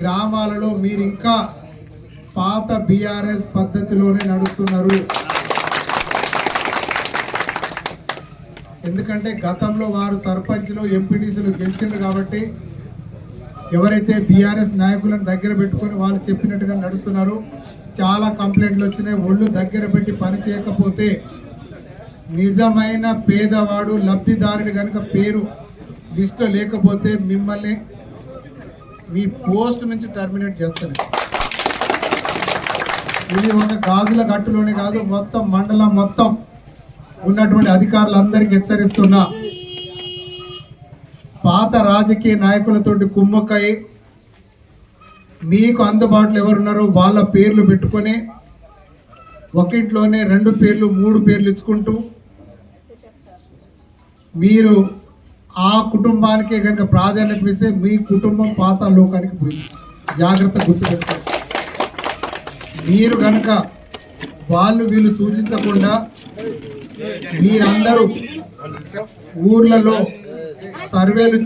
గ్రామాలలో మీరు ఇంకా పాత బీఆర్ఎస్ పద్ధతిలోనే నడుస్తున్నారు. ఎందుకంటే గతంలో వారు సర్పంచ్లు ఎంపీటీసీలు గెలిచిండ్రు కాబట్టి ఎవరైతే బీఆర్ఎస్ నాయకులను దగ్గర పెట్టుకొని వాళ్ళు చెప్పినట్టుగా నడుస్తున్నారు చాలా కంప్లైంట్లు వచ్చినాయి. ఒళ్ళు దగ్గర పెట్టి పని చేయకపోతే నిజమైన పేదవాడు లబ్ధిదారుడు కనుక పేరు లిస్టులో లేకపోతే మిమ్మల్ని మీ పోస్ట్ నుంచి టర్మినేట్ చేస్తారు ఇది ఒక గాజుల గట్టులోనే కాదు మొత్తం మండలం మొత్తం ఉన్నటువంటి అధికారులందరికీ హెచ్చరిస్తున్నా పాత రాజకీయ నాయకులతోటి కుమ్మక్కై మీకు అందుబాటులో ఎవరున్నారో వాళ్ళ పేర్లు పెట్టుకొని ఒకింట్లోనే రెండు పేర్లు మూడు పేర్లు ఇచ్చుకుంటూ మీరు ఆ కుటుంబానికి కనుక ప్రాధాన్యత ఇస్తే మీ కుటుంబం పాత లోకానికి పోయింది. జాగ్రత్త గుర్తుపెట్టారు మీరు కనుక వాళ్ళు వీళ్ళు సూచించకుండా మీరందరూ ఊర్లలో సర్వేలు